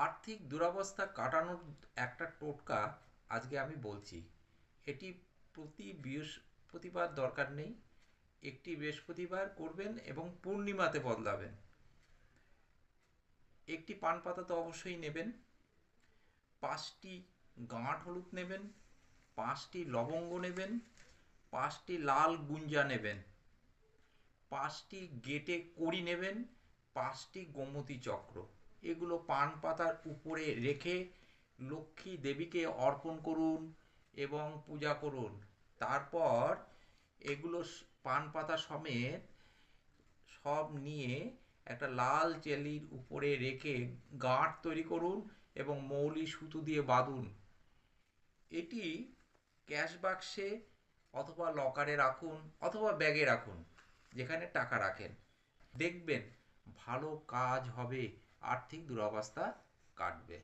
আর্থিক দুরবস্থা কাটানোর একটা টোটকা আজকে আমি বলছি। এটি প্রতি বৃহস্পতিবার দরকার নেই। একটি বৃহস্পতিবার করবেন এবং পূর্ণিমাতে বদলাবেন। একটি পান পাতা তো অবশ্যই নেবেন। পাঁচটি গাঁট হলুদ নেবেন। পাঁচটি লবঙ্গ নেবেন। পাঁচটি লাল গুঞ্জা নেবেন। পাঁচটি গেটে কড়ি নেবেন। পাঁচটি গোমতী চক্র। এগুলো পান পাতার উপরে রেখে লক্ষ্মী দেবীকে অর্পণ করুন এবং পূজা করুন। তারপর এগুলো পান পাতা সমেত সব নিয়ে একটা লাল চেলির উপরে রেখে গাঁট তৈরি করুন এবং মৌলি সুতো দিয়ে বাঁধুন। এটি ক্যাশ বাক্সে অথবা লকারে রাখুন অথবা ব্যাগে রাখুন, যেখানে টাকা রাখেন। দেখবেন ভালো কাজ হবে আর্থিক দুরবস্থা কাটবে।